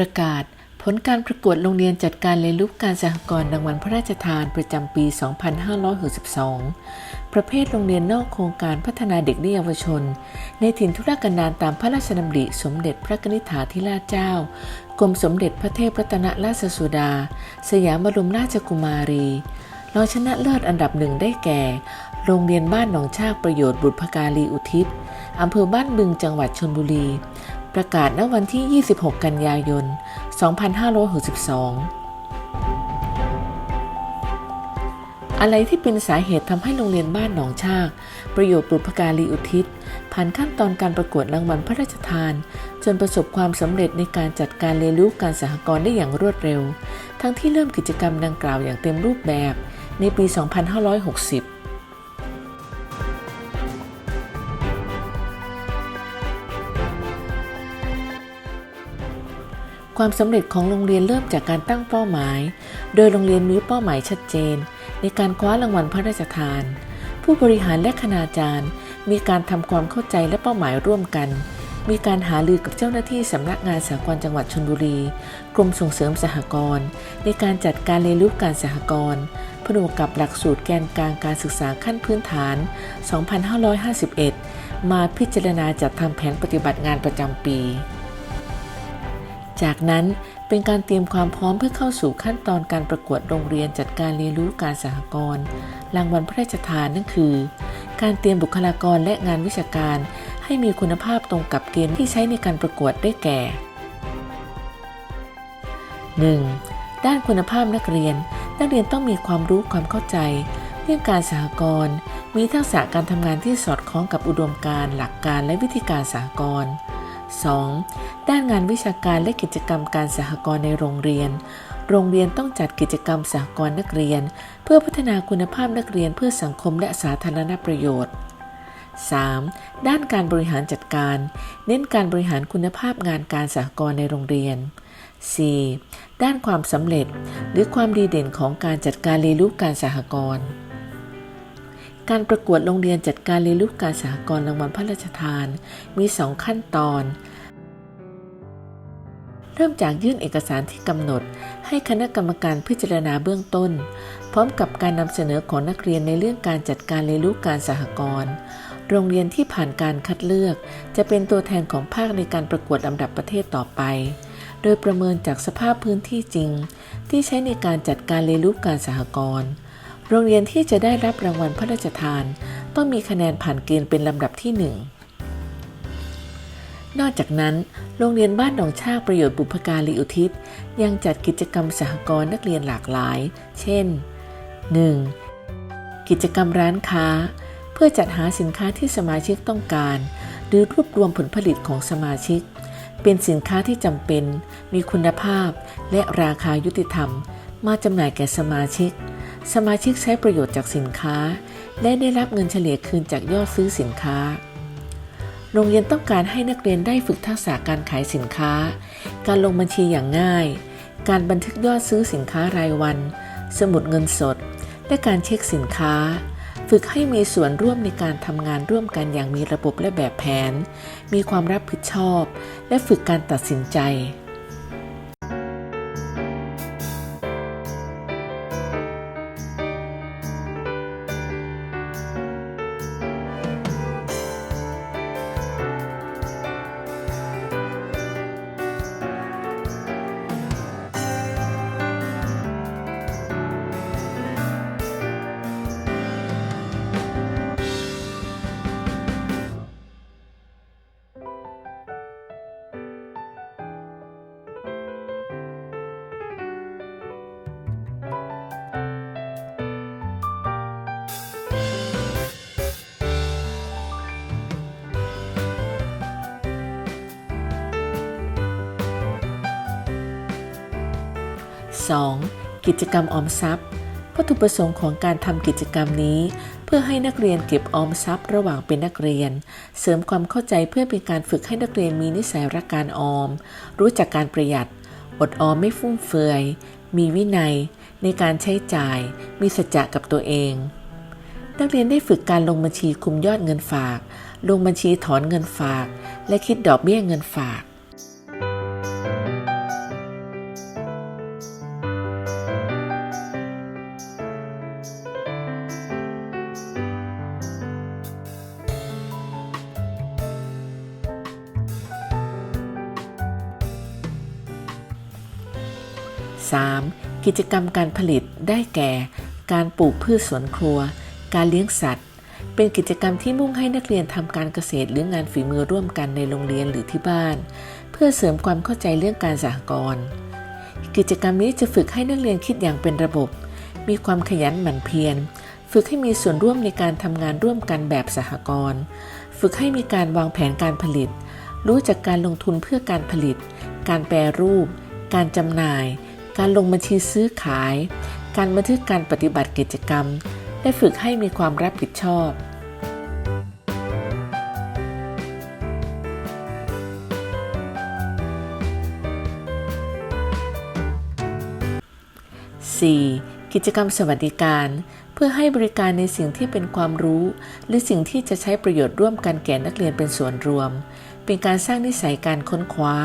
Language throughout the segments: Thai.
ประกาศ ผลการประกวดโรงเรียนจัดการเรียนรู้การสหกรณ์รางวัลพระราชทานประจำปี 2562 ประเภทโรงเรียนนอกโครงการพัฒนาเด็กและเยาวชน ในถิ่นทุรกันดารตามพระราชดำริสมเด็จพระนิธิถาธิราชเจ้ากรมสมเด็จพระเทพรัตนราชสุดา สยามบรมราชกุมารีรองชนะเลิศอันดับหนึ่งได้แก่ โรงเรียนบ้านหนองชากประโยชน์บุตรพการีอุทิศอำเภอบ้านบึงจังหวัดชลบุรี ประกาศณวันที่ 26 กันยายน 2562 อะไรที่เป็นสาเหตุทำให้โรงเรียนบ้านหนองชาก ประโยชน์บุพการีอุทิศ ผ่านขั้นตอนการประกวดรางวัลพระราชทาน จนประสบความสำเร็จในการจัดการเรียนรู้การสหกรณ์ได้อย่างรวดเร็ว ทั้งที่เริ่มกิจกรรมดังกล่าวอย่างเต็มรูปแบบในปี 2560 ความสำเร็จของโรงเรียนเริ่มจากการตั้งเป้าหมาย โดยโรงเรียนมีเป้าหมายชัดเจน ในการคว้ารางวัลพระราชทาน ผู้บริหารและคณาจารย์ มีการทำความเข้าใจและเป้าหมายร่วมกัน มีการหารือกับเจ้าหน้าที่สำนักงานสหกรณ์จังหวัดชลบุรี กรมส่งเสริมสหกรณ์ในการจัดการเรียนรู้การสหกรณ์ผนวกกับหลักสูตรแกนกลางการศึกษาขั้นพื้นฐาน 2551 มาพิจารณาจัดทำแผนปฏิบัติงานประจำปี จากนั้นเป็นการเตรียมความพร้อมเพื่อเข้าสู่ขั้นตอนการประกวดโรงเรียนจัดการเรียนรู้การสหกรณ์รางวัลพระราชทานนั่นคือ การเตรียมบุคลากรและงานวิชาการ ให้มีคุณภาพตรงกับเกณฑ์ที่ใช้ในการประกวดได้แก่ 1. ด้านคุณภาพนักเรียน นักเรียนต้องมีความรู้ความเข้าใจ เรื่องการสหกรณ์มีทักษะการทำงานที่สอดคล้องกับอุดมการณ์หลักการและวิธีการสหกรณ์ 2. ด้านงานวิชาการและกิจกรรมการสหกรณ์ในโรงเรียน โรงเรียนต้องจัดกิจกรรมสหกรณ์นักเรียน เพื่อพัฒนาคุณภาพนักเรียนเพื่อสังคมและสาธารณประโยชน์ 3. ด้านการบริหารจัดการ เน้นการบริหารคุณภาพงานการสหกรณ์ในโรงเรียน 4. ด้านความสำเร็จ หรือความดีเด่นของการจัดการเรียนรู้การสหกรณ์ การประกวดโรงเรียนจัดการเรียนรู้การสหกรณ์รางวัลพระราชทานมี 2 ขั้นตอน เริ่มจากยื่นเอกสารที่กำหนด ให้คณะกรรมการพิจารณาเบื้องต้น พร้อมกับการนำเสนอของนักเรียนในเรื่องการจัดการเรียนรู้การสหกรณ์โรงเรียนที่ผ่านการคัดเลือก จะเป็นตัวแทนของภาคในการประกวดลำดับประเทศต่อไป โดยประเมินจากสภาพพื้นที่จริง ที่ใช้ในการจัดการเรียนรู้การสหกรณ์ โรงเรียนที่จะได้รับรางวัลพระราชทาน ต้องมีคะแนนผ่านเกณฑ์เป็นลำดับที่1นอกจากนั้น โรงเรียนบ้านหนองชากประโยชน์บุพการีอุทิศ ยังจัดกิจกรรมสหกรณ์นักเรียนหลากหลาย เช่น 1. กิจกรรมร้านค้า เพื่อจัดหาสินค้าที่สมาชิกต้องการ หรือรวบรวมผลผลิตของสมาชิก เป็นสินค้าที่จำเป็น มีคุณภาพ และราคายุติธรรม มาจำหน่ายแก่สมาชิก สมาชิกใช้ประโยชน์จากสินค้า และได้รับเงินเฉลี่ยคืนจากยอดซื้อสินค้า โรงเรียนต้องการให้นักเรียนได้ฝึกทักษะการขายสินค้า การลงบัญชีอย่างง่าย การบันทึกยอดซื้อสินค้ารายวัน สมุดเงินสด และการเช็คสินค้า ฝึกให้มีส่วนร่วมในการทำงานร่วมกันอย่างมีระบบและแบบแผน มีความรับผิดชอบ และฝึกการตัดสินใจ 2. กิจกรรมออมทรัพย์วัตถุประสงค์ของการทำกิจกรรมนี้ เพื่อให้นักเรียนเก็บออมทรัพย์ระหว่างเป็นนักเรียน เสริมความเข้าใจเพื่อเป็นการฝึกให้นักเรียนมีนิสัยรักการออม รู้จักการประหยัด อดออมไม่ฟุ่มเฟือย มีวินัย ในการใช้จ่าย มีสัจจะกับตัวเอง นักเรียนได้ฝึกการลงบัญชีคุมยอดเงินฝาก ลงบัญชีถอนเงินฝาก และคิดดอกเบี้ยเงินฝาก 3. กิจกรรมการผลิตได้แก่ การปลูกพืชสวนครัว การเลี้ยงสัตว์ เป็นกิจกรรมที่มุ่งให้นักเรียนทำการเกษตรหรืองานฝีมือร่วมกันในโรงเรียนหรือที่บ้าน เพื่อเสริมความเข้าใจเรื่องการสหกรณ์กิจกรรมนี้จะฝึกให้นักเรียนคิดอย่างเป็นระบบ มีความขยันหมั่นเพียร ฝึกให้มีส่วนร่วมในการทำงานร่วมกันแบบสหกรณ์ ฝึกให้มีการวางแผนการผลิต รู้จักการลงทุนเพื่อการผลิต การแปรรูป การจำหน่าย การลงบัญชีซื้อขาย การบันทึกการปฏิบัติกิจกรรมและฝึกให้มีความรับผิดชอบ 4. กิจกรรมสวัสดิการ เพื่อให้บริการในสิ่งที่เป็นความรู้ หรือสิ่งที่จะใช้ประโยชน์ร่วมกันแก่นักเรียนเป็นส่วนรวม เป็นการสร้างนิสัยการค้นคว้า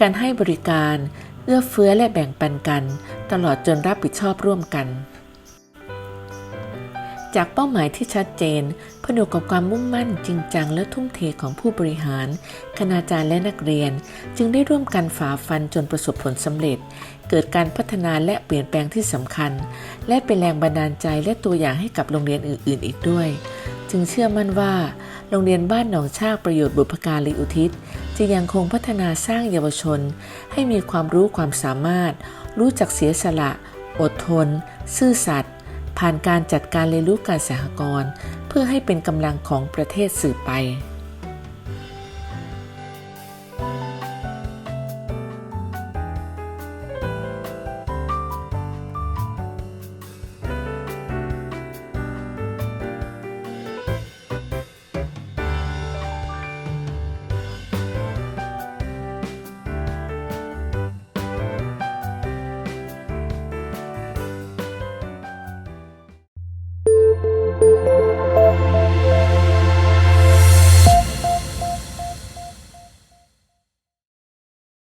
การให้บริการ เอื้อเฟื้อและแบ่งปันกัน ตลอดจนรับผิดชอบร่วมกัน จากเป้าหมายที่ชัดเจน ผนวกกับความมุ่งมั่นจริงจังและทุ่มเทของผู้บริหาร คณาจารย์และนักเรียน จึงได้ร่วมกันฝ่าฟันจนประสบผลสำเร็จ เกิดการพัฒนาและเปลี่ยนแปลงที่สำคัญ และเป็นแรงบันดาลใจและตัวอย่างให้กับโรงเรียนอื่น ๆ อีกด้วย จึงเชื่อมั่นว่า โรงเรียนบ้านหนองชากประโยชน์บุพการีอุทิศจะยังคงพัฒนาสร้างเยาวชน ให้มีความรู้ความสามารถ รู้จักเสียสละ อดทน ซื่อสัตย์ผ่านการจัดการเรียนรู้การสหกรณ์เพื่อให้เป็นกำลังของประเทศสืบไป